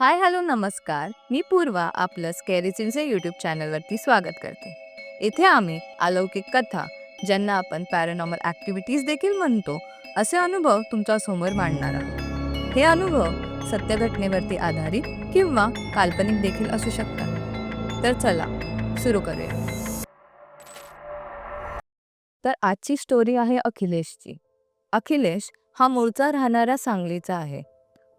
Hi hello नमस्कार. मी पूर्वा आपलं scary YouTube चॅनलवरती स्वागत करते. इथे आम्ही अलौकिक कथा ज्यांना आपण पॅरानॉर्मल ॲक्टिव्हिटीज देखील म्हणतो असे अनुभव तुमच्यासमोर मांडणार आहोत. हे अनुभव सत्य घटनेवरती आधारित किंवा काल्पनिक देखील असू शकतात. तर चला सुरू करूया. तर आजची स्टोरी आहे अखिलेशची. अखिलेश हा मूळचा राहणारा सांगलीचा आहे.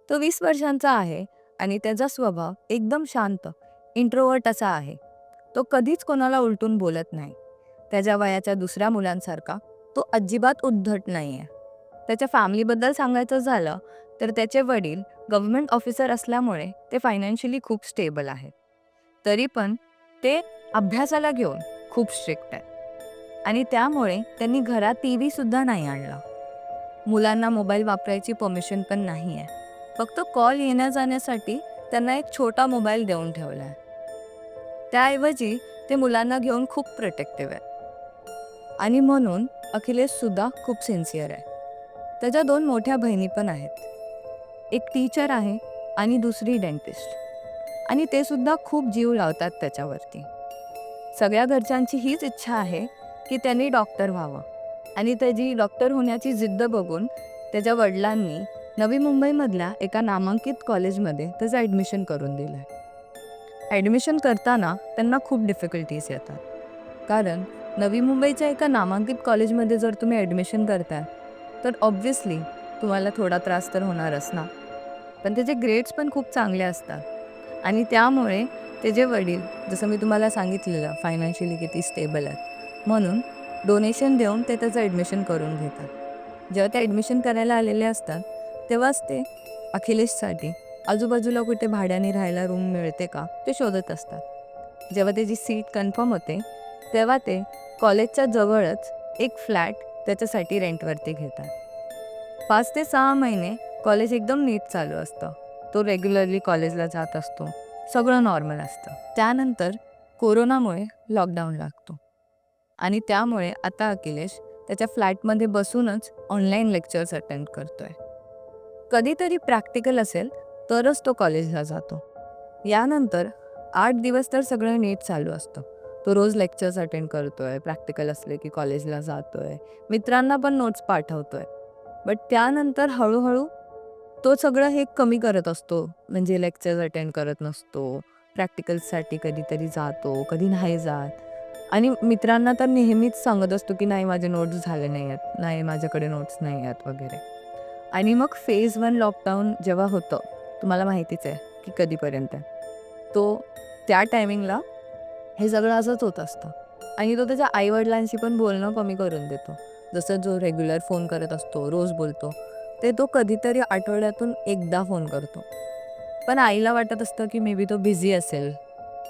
तो वीस वर्षांचा आहे आणि त्याचा स्वभाव एकदम शांत इंट्रोवर्ट असा आहे. तो कधीच कोणाला उलटून बोलत नाही. त्याच्या वयाच्या दुसऱ्या मुलांसारखा तो अजिबात उद्धट नाही आहे त्याच्या फॅमिलीबद्दल सांगायचं झालं तर त्याचे वडील गव्हर्मेंट ऑफिसर असल्यामुळे ते फायनान्शियली खूप स्टेबल आहेत. तरी पण ते अभ्यासाला घेऊन खूप स्ट्रिक्ट आहे आणि त्यामुळे त्यांनी घरात टी व्हीसुद्धा नाही आणला. मुलांना मोबाईल वापरायची परमिशन पण नाही आहे फक्त कॉल येण्या जाण्यासाठी त्यांना एक छोटा मोबाईल देऊन ठेवला आहे. त्याऐवजी ते मुलांना घेऊन खूप प्रोटेक्टिव्ह आहे. आणि म्हणून अखिलेशसुद्धा खूप सिन्सिअर आहे. त्याच्या दोन मोठ्या बहिणी पण आहेत. एक टीचर आहे आणि दुसरी डेंटिस्ट आणि ते सुद्धा खूप जीव लावतात त्याच्यावरती. सगळ्या घरच्यांची हीच इच्छा आहे की त्यांनी डॉक्टर व्हावं. आणि त्याची डॉक्टर होण्याची जिद्द बघून त्याच्या वडिलांनी नवी मुंबईमधल्या एका नामांकित कॉलेजमध्ये त्याचं ॲडमिशन करून दिलं आहे ॲडमिशन करताना त्यांना खूप डिफिकल्टीज येतात. कारण नवी मुंबईच्या एका नामांकित कॉलेजमध्ये जर तुम्ही ॲडमिशन करताय तर ऑब्व्हियसली तुम्हाला थोडा त्रास तर होणारच ना. पण त्याचे ग्रेड्स पण खूप चांगले असतात. आणि त्यामुळे त्याचे वडील जसं मी तुम्हाला सांगितलेलं फायनान्शियली किती स्टेबल आहेत म्हणून डोनेशन देऊन ते त्याचं ॲडमिशन करून घेतात. जेव्हा ते ॲडमिशन करायला आलेले असतात तेव्हाच ते अखिलेशसाठी आजूबाजूला कुठे भाड्याने राहायला रूम मिळते का ते शोधत असतात. जेव्हा त्याची सीट कन्फर्म होते तेव्हा ते कॉलेजच्या जवळच एक फ्लॅट त्याच्यासाठी रेंटवरती घेतात. पाच ते सहा महिने कॉलेज एकदम नीट चालू असतं. तो रेग्युलरली कॉलेजला जात असतो. सगळं नॉर्मल असतं. त्यानंतर कोरोनामुळे लॉकडाऊन लागतो. आणि त्यामुळे आता अखिलेश त्याच्या फ्लॅटमध्ये बसूनच ऑनलाईन लेक्चर्स अटेंड करतो आहे कधीतरी प्रॅक्टिकल असेल तरच तो कॉलेजला जातो. यानंतर आठ दिवस तर सगळं नीट चालू असतं. तो रोज लेक्चर्स अटेंड करतोय प्रॅक्टिकल असले की कॉलेजला जातोय मित्रांना पण नोट्स पाठवतोय. बट त्यानंतर हळूहळू तो सगळं हे कमी करत असतो म्हणजे लेक्चर्स अटेंड करत नसतो प्रॅक्टिकल्ससाठी कधीतरी जातो कधी नाही जात. आणि मित्रांना तर नेहमीच सांगत असतो की नाही माझे नोट्स झाले नाही आहेत नाही माझ्याकडे नोट्स नाही आहेत वगैरे. आणि मग फेज वन लॉकडाऊन जेव्हा होतं तुम्हाला माहितीच आहे की कधीपर्यंत. आहे तो त्या टायमिंगला हे सगळं असंच होत असतं. आणि तो त्याच्या आईवडिलांशी पण बोलणं कमी करून देतो. जसं जो रेग्युलर फोन करत असतो रोज बोलतो ते तो कधीतरी आठवड्यातून एकदा फोन करतो. पण आईला वाटत असतं की मे बी तो बिझी असेल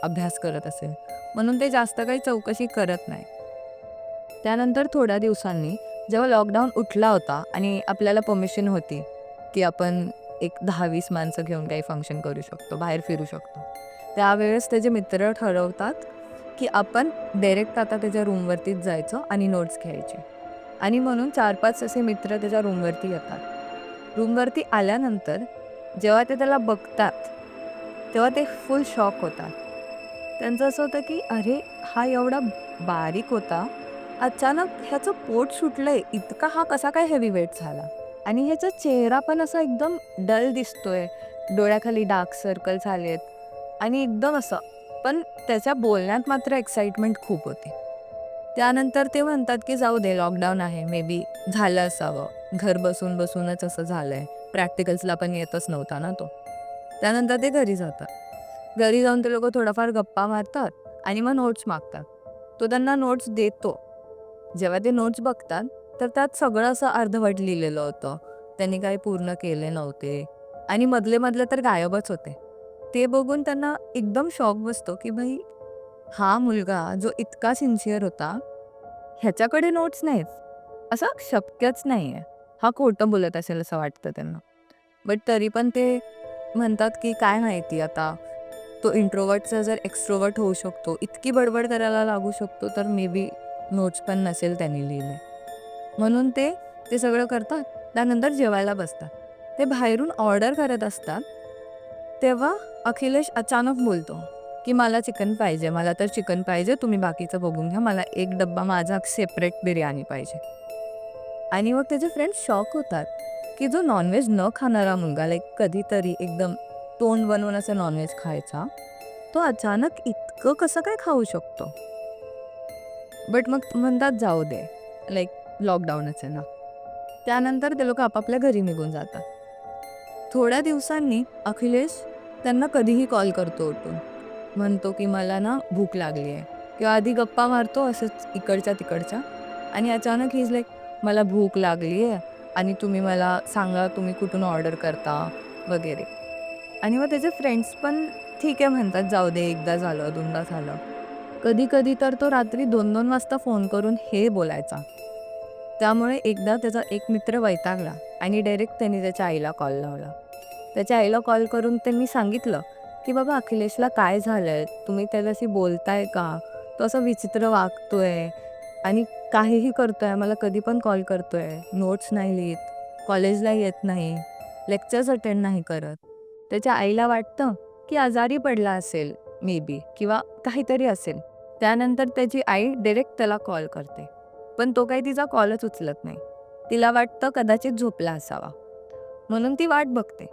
अभ्यास करत असेल. म्हणून ते जास्त काही चौकशी करत नाही. त्यानंतर थोड्या दिवसांनी जेव्हा लॉकडाऊन उठला होता आणि आपल्याला परमिशन होती की आपण एक दहा वीस माणसं घेऊन काही फंक्शन करू शकतो बाहेर फिरू शकतो. त्यावेळेस त्याचे मित्र ठरवतात की आपण डायरेक्ट आता त्याच्या रूमवरतीच जायचं आणि नोट्स घ्यायचे. आणि म्हणून चार पाच असे मित्र त्याच्या रूमवरती येतात. रूमवरती आल्यानंतर जेव्हा ते त्याला बघतात तेव्हा ते फुल शॉक होतात. त्यांचं असं होतं की अरे हा एवढा बारीक होता अचानक ह्याचं पोट सुटलंय. इतका हा कसा काय हेवी वेट झाला? आणि ह्याचा चेहरा पण असा एकदम डल दिसतोय. डोळ्याखाली डार्क सर्कल झाले आहेत आणि एकदम असं. पण त्याच्या बोलण्यात मात्र एक्साइटमेंट खूप होती. त्यानंतर ते म्हणतात की जाऊ दे लॉकडाऊन आहे. मे बी झालं असावं. घर बसून बसूनच असं झालंय. प्रॅक्टिकल्सला पण येतच नव्हता ना तो. त्यानंतर ते घरी जातात. घरी जाऊन ते लोक थोडाफार गप्पा मारतात आणि मग नोट्स मागतात. तो त्यांना नोट्स देतो. जेव्हा ते नोट्स बघतात तर त्यात सगळं असं अर्धवट लिहिलेलं होतं. त्यांनी काही पूर्ण केले नव्हते. आणि मधले मधले तर गायबच होते. ते बघून त्यांना एकदम शॉक बसतो की भाई हा मुलगा जो इतका सिन्सिअर होता ह्याच्याकडे नोट्स नाहीत. असं शक्यच नाही आहे हा खोटं बोलत असेल असं वाटतं त्यांना. बट तरी पण ते म्हणतात की काय माहिती आता? तो इंट्रोवर्टचा जर एक्स्ट्रोवर्ट होऊ शकतो इतकी बडबड करायला लागू शकतो तर मे बी नोट्स पण नसेल त्यांनी लिहिले. म्हणून ते ते सगळं करतात त्यानंतर जेवायला बसतात. ते बाहेरून ऑर्डर करत असतात तेव्हा अखिलेश अचानक बोलतो की मला चिकन पाहिजे मला तर चिकन पाहिजे तुम्ही बाकीचं बघून घ्या मला एक डब्बा माझा सेपरेट बिर्याणी पाहिजे. आणि मग त्याचे फ्रेंड्स शॉक होतात की जो नॉनव्हेज न खाणारा मुलगा लाईक कधीतरी एकदम तोंड बनवून असं नॉनव्हेज खायचा तो अचानक इतकं कसं काय खाऊ शकतो? बट मग म्हणतात जाऊ दे. लाईक लॉकडाऊनच आहे ना. त्यानंतर ते लोक आपापल्या घरी निघून जातात. थोड्या दिवसांनी अखिलेश त्यांना कधीही कॉल करतो उठून. म्हणतो की मला ना भूक लागली आहे. किंवा आधी गप्पा मारतो असंच इकडच्या तिकडच्या. आणि अचानक हीज लाईक मला भूक लागली आहे. आणि तुम्ही मला सांगा तुम्ही कुठून ऑर्डर करता? वगैरे. आणि मग त्याचे फ्रेंड्स पण ठीक आहे म्हणतात जाऊ दे एकदा झालं दोनदा झालं. कधी कधी तर तो रात्री दोन दोन वाजता फोन करून हे बोलायचा. त्यामुळे एकदा त्याचा एक मित्र वैतागला आणि डायरेक्ट त्यांनी त्याच्या आईला कॉल लावला. त्याच्या आईला कॉल करून त्यांनी सांगितलं की बाबा अखिलेशला काय झालं आहे तुम्ही त्याच्याशी बोलताय का? तो असं विचित्र वागतोय आणि काहीही करतोय मला कधी पण कॉल करतोय. नोट्स नाही लिहित कॉलेजला येत नाही लेक्चर्स अटेंड नाही करत. त्याच्या आईला वाटतं की आजारी पडला असेल मे बी किंवा काहीतरी असेल. त्यानंतर त्याची आई डिरेक्ट त्याला कॉल करते. पण तो काही तिचा कॉलच उचलत नाही. तिला वाटतं कदाचित झोपला असावा. म्हणून ती वाट बघते.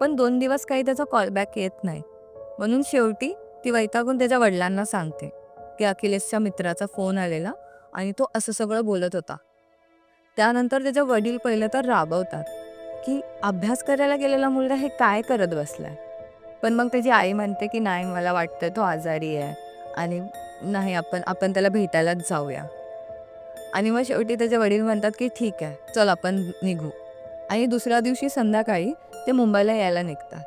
पण दोन दिवस काही त्याचा कॉलबॅक येत नाही. म्हणून शेवटी ती वैतागून त्याच्या वडिलांना सांगते की अखिलेशच्या मित्राचा फोन आलेला आणि तो असं सगळं बोलत होता. त्यानंतर त्याचे वडील पहिलं तर राबवतात की अभ्यास करायला गेलेला मुलगा हे काय करत बसलाय? पण मग त्याची आई म्हणते की नाही मला वाटतं तो आजारी आहे आणि नाही आपण आपण त्याला भेटायलाच जाऊया. आणि मग शेवटी त्याचे वडील म्हणतात की ठीक आहे चल आपण निघू. आणि दुसऱ्या दिवशी संध्याकाळी ते मुंबईला यायला निघतात.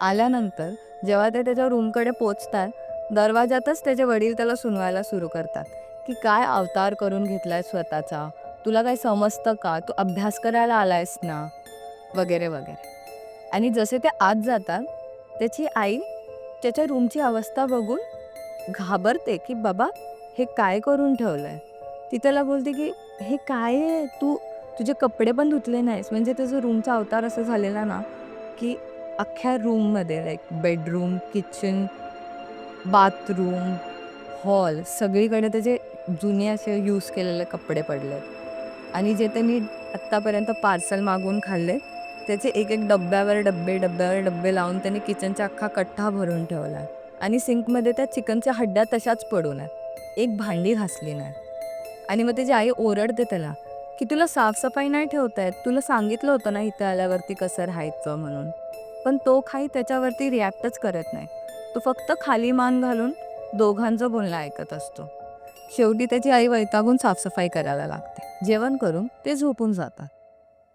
आल्यानंतर जेव्हा ते त्याच्या रूमकडे पोचतात दरवाजातच त्याचे वडील त्याला सुनवायला सुरू करतात की काय अवतार करून घेतला आहे स्वतःचा? तुला काय समजतं का? तू अभ्यास करायला आला आहेस ना? वगैरे वगैरे. आणि जसे ते आत जातात त्याची आई त्याच्या रूमची अवस्था बघून घाबरते की बाबा हे काय करून ठेवलंय? ती त्याला बोलते की हे काय आहे? तू तुझे कपडे पण धुतले नाहीस. म्हणजे त्याचं रूमचा अवतार असं झालेला ना की अख्ख्या रूममध्ये like bedroom kitchen bathroom hall सगळीकडे त्याचे जुने असे यूज केलेले कपडे पडले आणि जे त्यांनी आत्तापर्यंत पार्सल मागवून खाल्ले त्याचे एक एक डब्यावर डब्बे डब्यावर डब्बे लावून त्यांनी किचनचा अख्खा कट्टा भरून ठेवला आहे आणि सिंकमध्ये त्या चिकनच्या हड्ड्या तशाच पडून आहेत. एक भांडी घासली नाही. आणि मग त्याची आई ओरडते त्याला की तुला साफसफाई नाही ठेवतायत? तुला सांगितलं होतं ना इथं आल्यावरती कसं राहायचं म्हणून. पण तो काही त्याच्यावरती रिॲक्टच करत नाही. तो फक्त खाली मान घालून दोघांचं बोलणं ऐकत असतो. शेवटी त्याची आई वैतागून साफसफाई करायला लागते. जेवण करून ते झोपून जातात.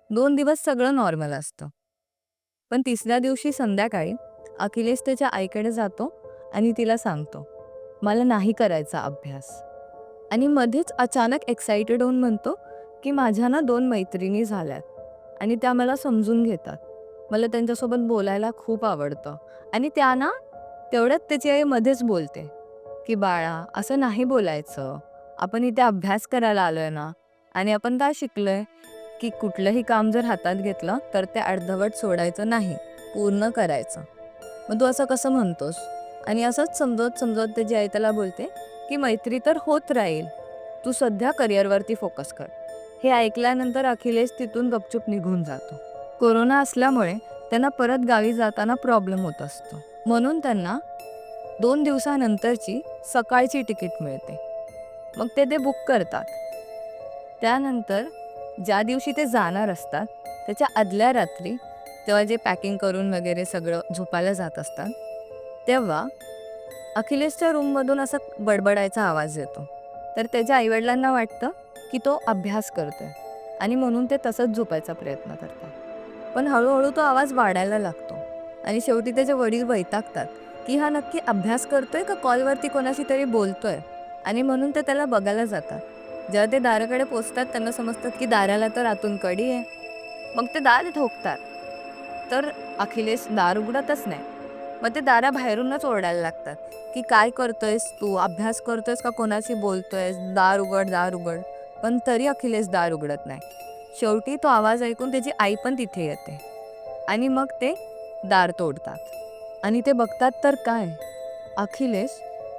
दोन दिवस सगळं नॉर्मल असतं. पण तिसऱ्या दिवशी संध्याकाळी अखिलेश त्याच्या आईकडे जातो आणि तिला सांगतो मला नाही करायचा अभ्यास. आणि मध्येच अचानक एक्साइटेड होऊन म्हणतो की माझ्या ना दोन मैत्रिणी झाल्यात आणि त्या मला समजून घेतात. मला त्यांच्यासोबत बोलायला खूप आवडतं आणि त्या ना तेवढ्यात त्याची आई मध्येच बोलते की बाळा असं नाही बोलायचं. आपण इथे अभ्यास करायला आलोय ना आणि आपण काय शिकलोय की कुठलंही काम जर हातात घेतलं तर ते अर्धवट सोडायचं नाही पूर्ण करायचं. मग तू असं कसं म्हणतोस? आणि असंच समजवत समजत त्याची आई त्याला बोलते की मैत्री तर होत राहील. तू सध्या करिअरवरती फोकस कर. हे ऐकल्यानंतर अखिलेश तिथून गपचूप निघून जातो. कोरोना असल्यामुळे त्यांना परत गावी जाताना प्रॉब्लेम होत असतो. म्हणून त्यांना दोन दिवसानंतरची सकाळची तिकीट मिळते. मग ते ते बुक करतात. त्यानंतर ज्या दिवशी ते जाणार असतात त्याच्या आदल्या रात्री तेव्हा जे पॅकिंग करून वगैरे सगळं झोपायला जात असतात तेव्हा अखिलेशच्या रूममधून असा बडबडायचा आवाज येतो. तर त्याच्या आईवडिलांना वाटतं की तो अभ्यास करतोय आणि म्हणून ते तसंच झोपायचा प्रयत्न करतात. पण हळूहळू तो आवाज वाढायला लागतो आणि शेवटी त्याचे वडील वैतागतात की हा नक्की अभ्यास करतोय का कॉलवरती कोणाशी तरी बोलतोय? आणि म्हणून ते त्याला बघायला जातात. जेव्हा ते दाराकडे पोचतात त्यांना समजतात की दाराला तर आतून कडी आहे. मग ते दार ठोकतात. तर अखिलेश दार उघडतच नाही. मग ते दारा बाहेरूनच ओरडायला लागतात की काय करतोयस तू? अभ्यास करतोयस का कोणाशी बोलतोयस? दार उघड दार उघड. पण तरी अखिलेश दार उघडत नाही. शेवटी तो आवाज ऐकून त्याची आई पण तिथे येते. आणि मग ते दार तोडतात. आणि ते बघतात तर काय? अखिलेश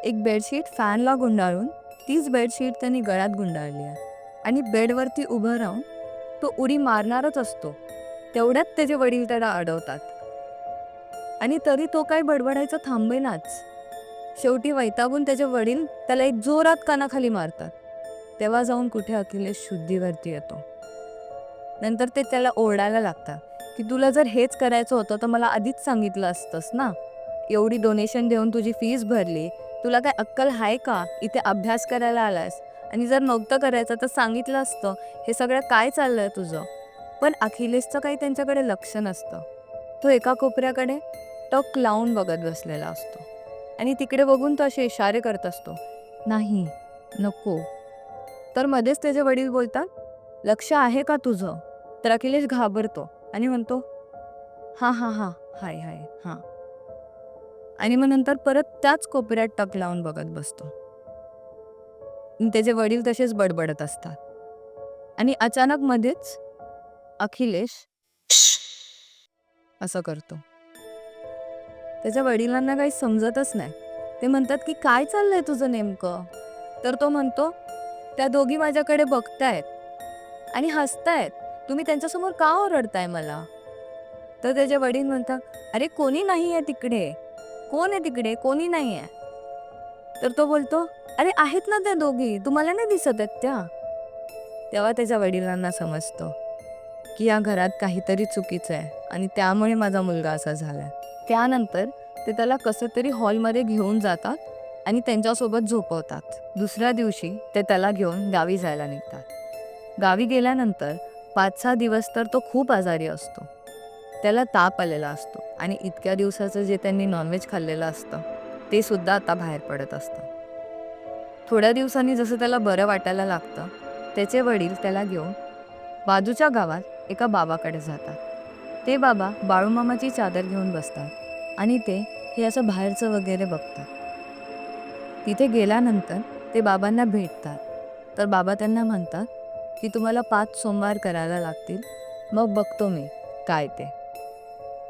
एक बेडशीट फॅनला गुंडाळून तीच बेडशीट त्यांनी गळ्यात गुंडाळली आहे. आणि बेडवरती उभं राहून तो उडी मारणारच असतो. तेवढ्यात त्याचे वडील त्याला अडवतात. आणि तरी तो काय बडबडायचं थांबेनाच शेवटी वैतागून त्याचे वडील त्याला एक जोरात कानाखाली मारतात. तेव्हा जाऊन कुठे अखिलेश शुद्धीवरती येतो. नंतर ते त्याला ओरडायला लागतात की तुला जर हेच करायचं होतं तर मला आधीच सांगितलं असतंस ना? एवढी डोनेशन देऊन तुझी फीज भरली तुला काय अक्कल आहे का? इथे अभ्यास करायला आलास आणि जर नव्हतं करायचं तर सांगितलं असतं. हे सगळं काय चाललंय तुझं? पण अखिलेशचं काही त्यांच्याकडे लक्ष नसतं. तो एका कोपऱ्याकडे टक लावून बघत बसलेला असतो. आणि तिकडे बघून तो असे इशारे करत असतो. नाही नको. तर मध्येच त्याचे वडील बोलतात लक्ष आहे का तुझं? तर अखिलेश घाबरतो आणि म्हणतो हां हां हां हाय हाय हां. आणि मग नंतर परत त्याच कोपऱ्यात टक लावून बघत बसतो. त्याचे वडील तसेच बडबडत असतात. आणि अचानक मध्येच अखिलेश असं करतो. त्याच्या वडिलांना काही समजतच नाही. ते म्हणतात की काय चाललंय तुझं नेमकं? तर तो म्हणतो त्या दोघी माझ्याकडे बघतायत आणि हसतायत. तुम्ही त्यांच्यासमोर का ओरडताय मला? तर त्याचे वडील म्हणतात अरे कोणी नाही आहे तिकडे. कोण आहे तिकडे? कोणी नाही आहे तर तो बोलतो अरे आहेत ना त्या दोघी. तुम्हाला नाही दिसत आहेत त्या? तेव्हा त्याच्या वडिलांना समजतो की या घरात काहीतरी चुकीचं आहे आणि त्यामुळे माझा मुलगा असा झाला त्यानंतर ते त्याला कसं तरी हॉलमध्ये घेऊन जातात आणि त्यांच्यासोबत झोपवतात. दुसऱ्या दिवशी ते त्याला घेऊन गावी जायला निघतात. गावी गेल्यानंतर पाच सहा दिवस तर तो खूप आजारी असतो. त्याला ताप आलेला असतो आणि इतक्या दिवसाचं जे त्यांनी नॉनव्हेज खाल्लेलं असतं ते सुद्धा आता बाहेर पडत असतं. थोड्या दिवसांनी जसं त्याला बरं वाटायला लागतं त्याचे वडील त्याला घेऊन बाजूच्या गावात एका बाबाकडे जातात. ते बाबा बाळूमामाची चादर घेऊन बसतात. आणि ते हे असं बाहेरचं वगैरे बघतात. तिथे गेल्यानंतर ते बाबांना भेटतात. तर बाबा त्यांना म्हणतात की तुम्हाला पाच सोमवार करायला लागतील. मग बघतो मी काय ते.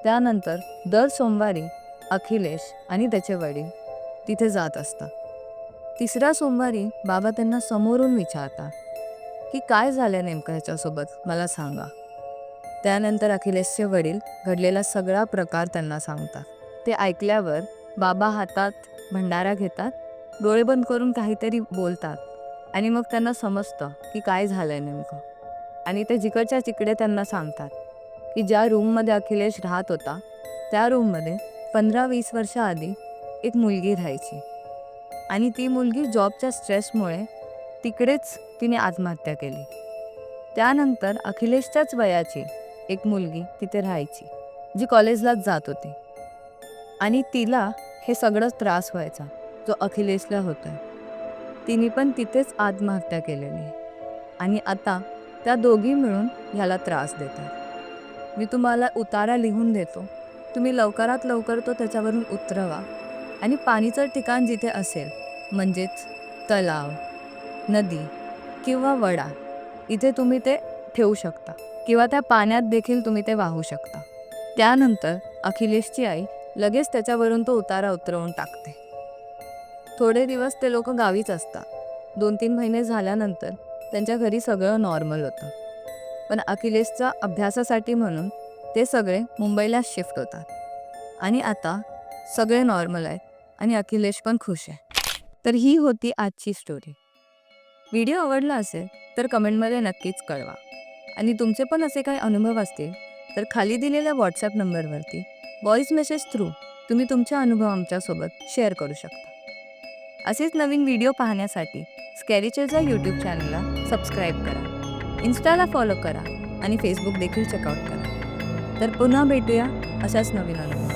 त्यानंतर दर सोमवारी अखिलेश आणि त्याचे वडील तिथे जात असतात. तिसऱ्या सोमवारी बाबा त्यांना समोरून विचारतात की काय झालं नेमकं ह्याच्यासोबत? मला सांगा. त्यानंतर अखिलेशचे वडील घडलेला सगळा प्रकार त्यांना सांगतात. ते ऐकल्यावर बाबा हातात भंडारा घेतात डोळे बंद करून काहीतरी बोलतात आणि मग त्यांना समजतं की काय झालंय नेमकं. आणि ते जिकडच्या तिकडे त्यांना सांगतात की ज्या रूममध्ये अखिलेश राहत होता त्या रूममध्ये पंधरा वीस वर्षाआधी एक मुलगी राहायची. आणि ती मुलगी जॉबच्या स्ट्रेसमुळे तिकडेच तिने आत्महत्या केली. त्यानंतर अखिलेशच्याच वयाची एक मुलगी तिथे राहायची जी कॉलेजलाच जात होती. आणि तिला हे सगळं त्रास व्हायचा जो अखिलेशला होता तिने पण तिथेच आत्महत्या केलेली आणि आता त्या दोघी मिळून ह्याला त्रास देतात. मी तुम्हाला उतारा लिहून देतो. तुम्ही लवकरात लवकर तो त्याच्यावरून उतरवा. आणि पाणीचं ठिकाण जिथे असेल म्हणजेच तलाव नदी किंवा वडा इथे तुम्ही ते ठेवू शकता. किंवा त्या पाण्यात देखील तुम्ही ते वाहू शकता. त्यानंतर अखिलेशची आई लगेच त्याच्यावरून तो उतारा उतरवून टाकते. थोडे दिवस ते लोक गावीच असतात. दोन तीन महिने झाल्यानंतर त्यांच्या घरी सगळं नॉर्मल होतं. पण अखिलेशचा अभ्यासासाठी म्हणून ते सगळे मुंबईला शिफ्ट होतात. आणि आता सगळे नॉर्मल आहेत आणि अखिलेश पण खुश आहे. तर ही होती आजची स्टोरी व्हिडिओ आवडला असेल तर कमेंटमध्ये नक्कीच कळवा. आणि तुमचे पण असे काही अनुभव असतील तर खाली दिलेल्या व्हॉट्सॲप नंबरवरती व्हॉइस मेसेज थ्रू तुम्ही तुमच्या अनुभव आमच्यासोबत शेअर करू शकता. असेच नवीन व्हिडिओ पाहण्यासाठी स्कॅरिचलच्या यूट्यूब चॅनलला सबस्क्राईब करा. इन्स्टाला फॉलो करा आणि फेसबुक देखील चेकआउट करा. तर पुन्हा भेटूया असाच नवीन अनुभव